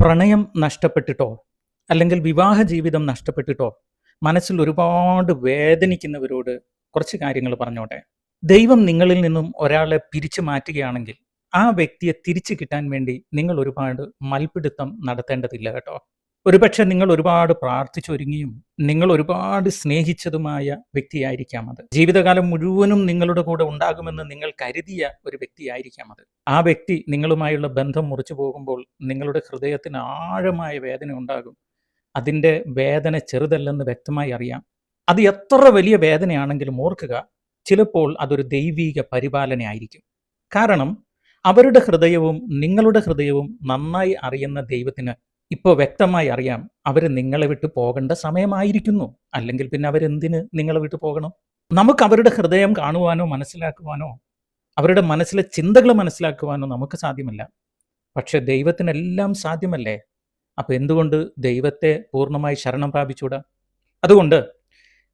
പ്രണയം നഷ്ടപ്പെട്ടിട്ടോ അല്ലെങ്കിൽ വിവാഹ ജീവിതം നഷ്ടപ്പെട്ടിട്ടോ മനസ്സിൽ ഒരുപാട് വേദനിക്കുന്നവരോട് കുറച്ച് കാര്യങ്ങൾ പറഞ്ഞോട്ടെ. ദൈവം നിങ്ങളിൽ നിന്നും ഒരാളെ പിരിച്ചു മാറ്റുകയാണെങ്കിൽ ആ വ്യക്തിയെ തിരിച്ചു കിട്ടാൻ വേണ്ടി നിങ്ങൾ ഒരുപാട് മൽപിടുത്തം നടത്തേണ്ടതില്ല കേട്ടോ. ഒരുപക്ഷെ നിങ്ങൾ ഒരുപാട് പ്രാർത്ഥിച്ചൊരുങ്ങിയും നിങ്ങൾ ഒരുപാട് സ്നേഹിച്ചതുമായ വ്യക്തിയായിരിക്കാം അത്. ജീവിതകാലം മുഴുവനും നിങ്ങളുടെ കൂടെ ഉണ്ടാകുമെന്ന് നിങ്ങൾ കരുതിയ ഒരു വ്യക്തിയായിരിക്കാം അത്. ആ വ്യക്തി നിങ്ങളുമായുള്ള ബന്ധം മുറിച്ചു പോകുമ്പോൾ നിങ്ങളുടെ ഹൃദയത്തിന് ആഴമായ വേദന ഉണ്ടാകും. അതിന്റെ വേദന ചെറുതല്ലെന്ന് വ്യക്തമായി അറിയാം. അത് എത്ര വലിയ വേദനയാണെങ്കിലും ഓർക്കുക ചിലപ്പോൾ അതൊരു ദൈവീക പരിപാലനയായിരിക്കും. കാരണം അവരുടെ ഹൃദയവും നിങ്ങളുടെ ഹൃദയവും നന്നായി അറിയുന്ന ദൈവത്തിന് ഇപ്പോൾ വ്യക്തമായി അറിയാം അവർ നിങ്ങളെ വിട്ട് പോകേണ്ട സമയമായിരിക്കുന്നു. അല്ലെങ്കിൽ പിന്നെ അവരെന്തിന് നിങ്ങളെ വിട്ട് പോകണം? നമുക്ക് അവരുടെ ഹൃദയം കാണുവാനോ മനസ്സിലാക്കുവാനോ അവരുടെ മനസ്സിലെ ചിന്തകൾ മനസ്സിലാക്കുവാനോ നമുക്ക് സാധ്യമല്ല. പക്ഷെ ദൈവത്തിനെല്ലാം സാധ്യമല്ലേ? അപ്പോൾ എന്തുകൊണ്ട് ദൈവത്തെ പൂർണമായി ശരണം പ്രാപിച്ചൂടാ അതുകൊണ്ട്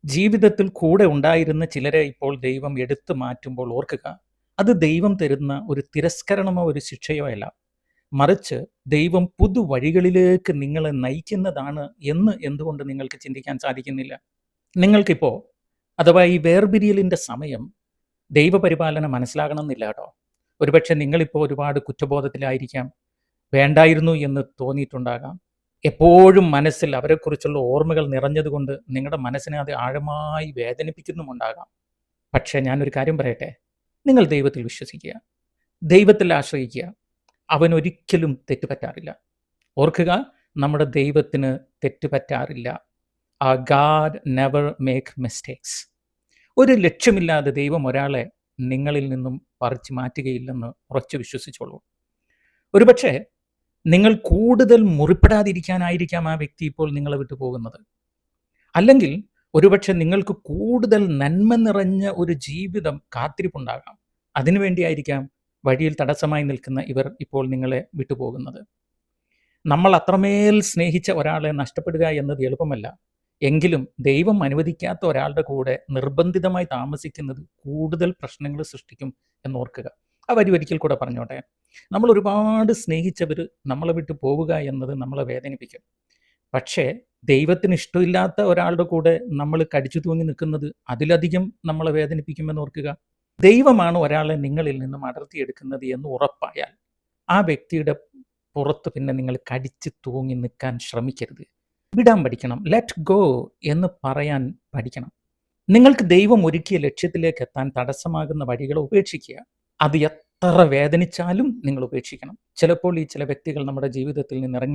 ജീവിതത്തിൽ കൂടെ ഉണ്ടായിരുന്ന ചിലരെ ഇപ്പോൾ ദൈവം എടുത്തു മാറ്റുമ്പോൾ ഓർക്കുക അത് ദൈവം തരുന്ന ഒരു തിരസ്കരണമോ ഒരു ശിക്ഷയോ അല്ല. മറിച്ച് ദൈവം പുതുവഴികളിലേക്ക് നിങ്ങളെ നയിക്കുന്നതാണ് എന്ന് എന്തുകൊണ്ട് നിങ്ങൾക്ക് ചിന്തിക്കാൻ സാധിക്കുന്നില്ല? നിങ്ങൾക്കിപ്പോൾ അഥവാ ഈ വേർപിരിയലിന്റെ സമയം ദൈവപരിപാലന മനസ്സിലാകണമെന്നില്ല കേട്ടോ. ഒരുപക്ഷെ നിങ്ങളിപ്പോൾ ഒരുപാട് കുറ്റബോധത്തിലായിരിക്കാം. വേണ്ടായിരുന്നു എന്ന് തോന്നിയിട്ടുണ്ടാകാം. എപ്പോഴും മനസ്സിൽ അവരെക്കുറിച്ചുള്ള ഓർമ്മകൾ നിറഞ്ഞതുകൊണ്ട് നിങ്ങളുടെ മനസ്സിനെ അത് ആഴമായി വേദനിപ്പിക്കുന്നുമുണ്ടാകാം. പക്ഷേ ഞാനൊരു കാര്യം പറയട്ടെ? നിങ്ങൾ ദൈവത്തിൽ വിശ്വസിക്കുക. ദൈവത്തിൽ ആശ്രയിക്കുക. അവൻ ഒരിക്കലും തെറ്റുപറ്റാറില്ല. ഓർക്കുക നമ്മുടെ ദൈവത്തിന് തെറ്റുപറ്റാറില്ല. ആ ഗാഡ് നെവർ മേക്ക് മിസ്റ്റേക്സ് ഒരു ലക്ഷ്യമില്ലാതെ ദൈവം ഒരാളെ നിങ്ങളിൽ നിന്നും പറിച്ചു മാറ്റുകയില്ലെന്ന് ഉറച്ചു വിശ്വസിച്ചോളൂ. ഒരുപക്ഷെ നിങ്ങൾ കൂടുതൽ മുറിപ്പെടാതിരിക്കാനായിരിക്കാം ആ വ്യക്തി ഇപ്പോൾ നിങ്ങളെ വിട്ടു പോകുന്നത്. അല്ലെങ്കിൽ ഒരുപക്ഷെ നിങ്ങൾക്ക് കൂടുതൽ നന്മ നിറഞ്ഞ ഒരു ജീവിതം കാത്തിരിപ്പുണ്ടാകാം. അതിനുവേണ്ടിയായിരിക്കാം വഴിയിൽ തടസ്സമായി നിൽക്കുന്ന ഇവർ ഇപ്പോൾ നിങ്ങളെ വിട്ടുപോകുന്നത്. നമ്മൾ അത്രമേൽ സ്നേഹിച്ച ഒരാളെ നഷ്ടപ്പെടുക എന്നത് എളുപ്പമല്ല. എങ്കിലും ദൈവം അനുവദിക്കാത്ത ഒരാളുടെ കൂടെ നിർബന്ധിതമായി താമസിക്കുന്നത് കൂടുതൽ പ്രശ്നങ്ങൾ സൃഷ്ടിക്കും എന്നോർക്കുക. ആ വരി ഒരിക്കൽ കൂടെ പറഞ്ഞോട്ടെ. നമ്മൾ ഒരുപാട് സ്നേഹിച്ചവർ നമ്മളെ വിട്ടു പോവുക എന്നത് നമ്മളെ വേദനിപ്പിക്കും. പക്ഷേ ദൈവത്തിന് ഇഷ്ടമില്ലാത്ത ഒരാളുടെ കൂടെ നമ്മൾ കടിച്ചു തൂങ്ങി നിൽക്കുന്നത് അതിലധികം നമ്മളെ വേദനിപ്പിക്കുമെന്ന് ഓർക്കുക. ദൈവമാണ് ഒരാളെ നിങ്ങളിൽ നിന്നും അടർത്തിയെടുക്കുന്നത് എന്ന് ഉറപ്പായാൽ ആ വ്യക്തിയുടെ പുറത്ത് പിന്നെ നിങ്ങൾ കടിച്ച് തൂങ്ങി നിൽക്കാൻ ശ്രമിക്കരുത്. വിടാൻ പഠിക്കണം. ലെറ്റ് ഗോ എന്ന് പറയാൻ പഠിക്കണം. നിങ്ങൾക്ക് ദൈവം ഒരുക്കിയ ലക്ഷ്യത്തിലേക്ക് എത്താൻ തടസ്സമാകുന്ന വഴികളെ ഉപേക്ഷിക്കുക. അത് എത്ര വേദനിച്ചാലും നിങ്ങൾ ഉപേക്ഷിക്കണം. ചിലപ്പോൾ ഈ ചില വ്യക്തികൾ നമ്മുടെ ജീവിതത്തിൽ നിന്ന് ഇറങ്ങി